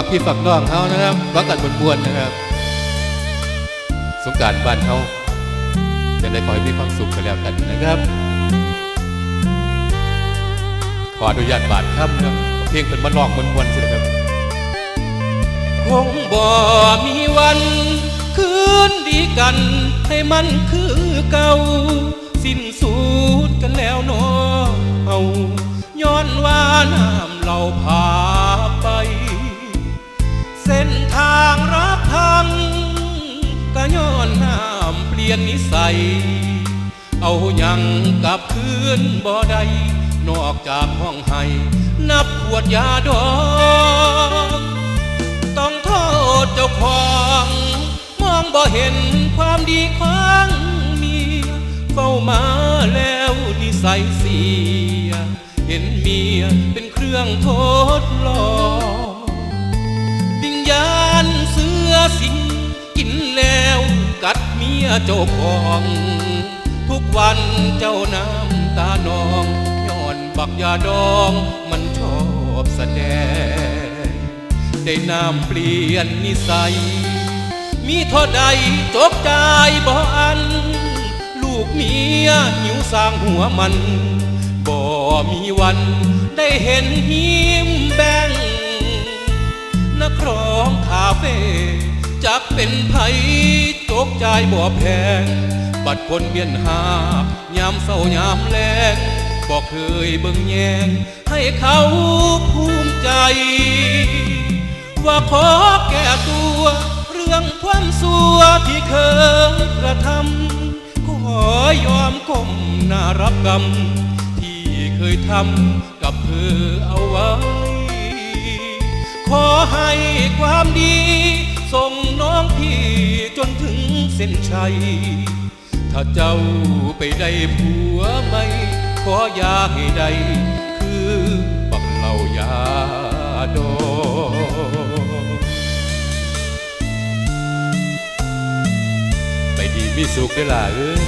ากพี่ฝากน้องเขานะครับรักกันบวนๆนะครับ สงการบ้านเขาจะได้ขอให้มีความสุขกันแล้วกันนะครับ ขออนุญาตบาดค่ำนะเพลงเป็นมาลองมวนๆสิครับ คงบ่มีวัน คืนดีกัน ให้มันคือเก่า สิ้นสูดกันแล้วเนอเอาย้อนว่าน้ำเราพาางรักพังก็ย้อนน้ำเปลี่ยนนิสัย เอาหยังกลับคืนบ่ได้นอกจากห้องให้ นับขวดยาดอง ต้องโทษเจ้าของ มองบ่เห็นความดีของเมียเฝ้ามาแล้วนิสัยเสีย เห็นเมียเป็นเครื่องทด เจ้าของ ทุกวันเจ้าน้ำตานองย้อนบักยาดองมันชอบแสดง ได้น้ำเปลี่ยนนิสัย มีเท่าใดจบใจบ่อัน ลูกเมียหิวสร้างหัวมัน บ่มีวันได้เห็นหิมแบงนักร้องคาเฟ่จักเป็นไผ จายบ่แพง บัดคนเมียนหา ยามเศร้ายามแลงบ่เคยเบิ่งแยง ให้เขาภูมิใจ ว่าขอแก้ตัว เรื่องความสัวที่เคยกระทำขอยอมก้มหน้ารับกรรม ที่เคยทำกับเธอเอาไว้ ขอให้ควา ส้นชัย ถ้าเจ้าไปได้ผัวไหมขออย่าให้ได้ คือบักเหล่ายาดองไปดีมีสุขได้ล่ะเอ้ย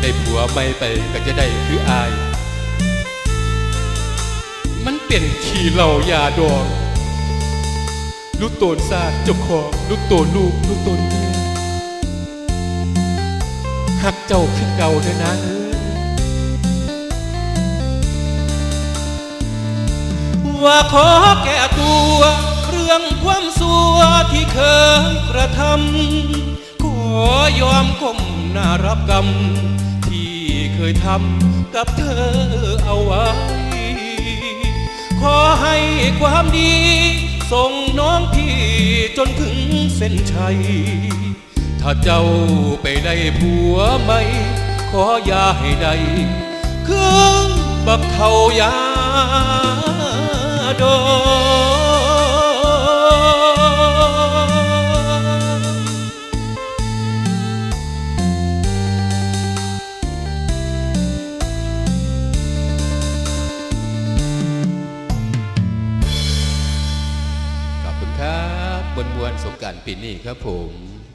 ได้ผัวไม่ไปก็จะได้คืออาย มันเป็นขี่เหล่ายาดอง ลูกโตนซาจ้าของลูกโตนลูกลูกโตนเมียหักเจ้าคือเก่าเด้อนะเอ้ยว่าขอแก้ตัวเครื่องความสัวที่เคยกระทำขอยอมก้มหน้ารับกรรม ที่เคยทำกับเธอเอาไว้ ขอให้ความดี ส่งน้องพี่จนถึงเส้นชัย ถ้าเจ้าไปได้ผัวไหมขออย่าให้ได้คือบักเทายา บคุณครับบนบวนสงการปีนี้ครับผม